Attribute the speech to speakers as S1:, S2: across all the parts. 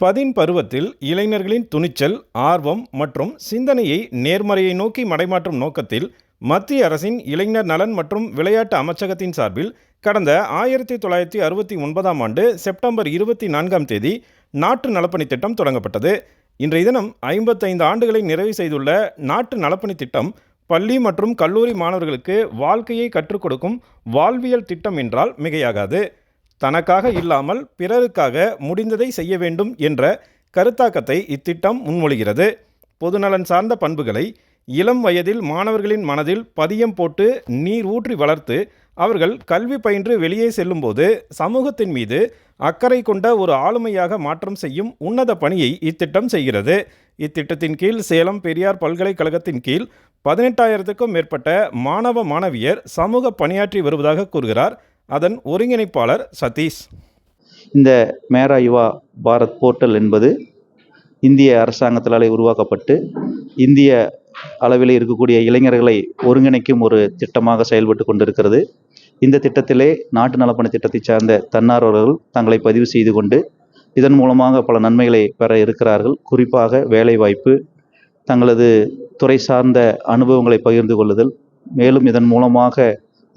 S1: பதின் பருவத்தில் இளைஞர்களின் துணிச்சல் ஆர்வம் மற்றும் சிந்தனையை நேர்மறையை நோக்கி மடைமாற்றும் நோக்கத்தில் மத்திய அரசின் இளைஞர் நலன் மற்றும் விளையாட்டு அமைச்சகத்தின் சார்பில் கடந்த ஆயிரத்தி தொள்ளாயிரத்தி அறுபத்தி ஒன்பதாம் ஆண்டு செப்டம்பர் இருபத்தி நான்காம் தேதி நாட்டு நலப்பணி திட்டம் தொடங்கப்பட்டது. இன்றைய தினம் ஐம்பத்தைந்து ஆண்டுகளை நிறைவு செய்துள்ள நாட்டு நலப்பணி திட்டம் பள்ளி மற்றும் கல்லூரி மாணவர்களுக்கு வாழ்க்கையை கற்றுக் கொடுக்கும் வாழ்வியல் திட்டம் என்றால் மிகையாகாது. தனக்காக இல்லாமல் பிறருக்காக முடிந்ததை செய்ய வேண்டும் என்ற கருத்தாக்கத்தை இத்திட்டம் முன்மொழிகிறது. பொதுநலன் சார்ந்த பண்புகளை இளம் வயதில் மாணவர்களின் மனதில் பதியம் போட்டு நீர் ஊற்றி வளர்த்து அவர்கள் கல்வி பயின்று வெளியே செல்லும்போது சமூகத்தின் மீது அக்கறை கொண்ட ஒரு ஆளுமையாக மாற்றம் செய்யும் உன்னத பணியை இத்திட்டம் செய்கிறது. இத்திட்டத்தின் கீழ் சேலம் பெரியார் பல்கலைக்கழகத்தின் கீழ் பதினெட்டாயிரத்துக்கும் மேற்பட்ட மாணவ மாணவியர் சமூக பணியாற்றி வருவதாக கூறுகிறார். அதன் ஒருங்கிணைப்பாளர் சதீஷ்.
S2: இந்த மேரா யுவா பாரத் போர்ட்டல் என்பது இந்திய அரசாங்கத்தினாலே உருவாக்கப்பட்டு இந்திய அளவில் இருக்கக்கூடிய இளைஞர்களை ஒருங்கிணைக்கும் ஒரு திட்டமாக செயல்பட்டு கொண்டிருக்கிறது. இந்த திட்டத்திலே நாட்டு நலப்பணி திட்டத்தை சார்ந்த தன்னார்வலர்கள் தங்களை பதிவு செய்து கொண்டு இதன் மூலமாக பல நன்மைகளை பெற இருக்கிறார்கள். குறிப்பாக வேலைவாய்ப்பு தங்களது துறை சார்ந்த அனுபவங்களை பகிர்ந்து கொள்ளுதல் மேலும் இதன் மூலமாக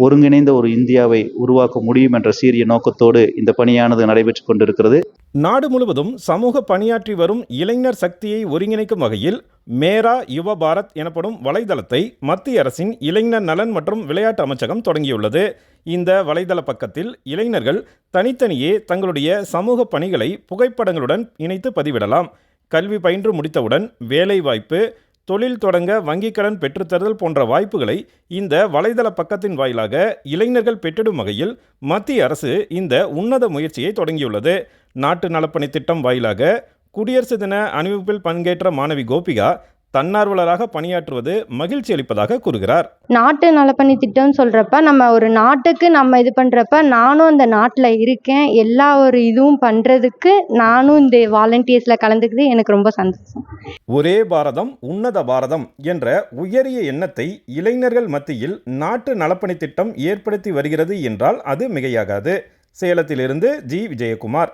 S2: ஒருங்கிணைந்த ஒரு இந்தியாவை உருவாக்க முடியும் என்ற சீரிய நோக்கத்தோடு இந்த பணியானது நடைபெற்று கொண்டிருக்கிறது.
S1: நாடு முழுவதும் சமூக பணியாற்றி வரும் இளைஞர் சக்தியை ஒருங்கிணைக்கும் வகையில் மேரா யுவ பாரத் எனப்படும் வலைதளத்தை மத்திய அரசின் இளைஞர் நலன் மற்றும் விளையாட்டு அமைச்சகம் தொடங்கியுள்ளது. இந்த வலைதள பக்கத்தில் இளைஞர்கள் தனித்தனியே தங்களுடைய சமூக பணிகளை புகைப்படங்களுடன் இணைத்து பதிவிடலாம். கல்வி பயின்று முடித்தவுடன் வேலைவாய்ப்பு தொழில் தொடங்க வங்கிக் கடன் பெற்றுத்தருதல் போன்ற வாய்ப்புகளை இந்த வலைதள பக்கத்தின் வாயிலாக இளைஞர்கள் பெற்றிடும் வகையில் மத்திய அரசு இந்த உன்னத முயற்சியை தொடங்கியுள்ளது. நாட்டு நலப்பணி திட்டம் வாயிலாக குடியரசு தின அணிவகுப்பில் பங்கேற்ற மாணவி கோபிகா தன்னார்வலராக பணியாற்றுவது மகிழ்ச்சி அளிப்பதாக கூறுகிறார்.
S3: நாட்டு நலப்பணி திட்டம்னு சொல்கிறப்ப நம்ம ஒரு நாட்டுக்கு நம்ம இது பண்ணுறப்ப நானும் அந்த நாட்டில் இருக்கேன். எல்லா ஒரு இதுவும் பண்ணுறதுக்கு நானும் இந்த வாலண்டியர்ஸில் கலந்துக்கிறது எனக்கு ரொம்ப சந்தோஷம்.
S1: ஒரே பாரதம் உன்னத பாரதம் என்ற உயரிய எண்ணத்தை இளைஞர்கள் மத்தியில் நாட்டு நலப்பணி திட்டம் ஏற்படுத்தி வருகிறது என்றால் அது மிகையாகாது. சேலத்திலிருந்து ஜி. விஜயகுமார்.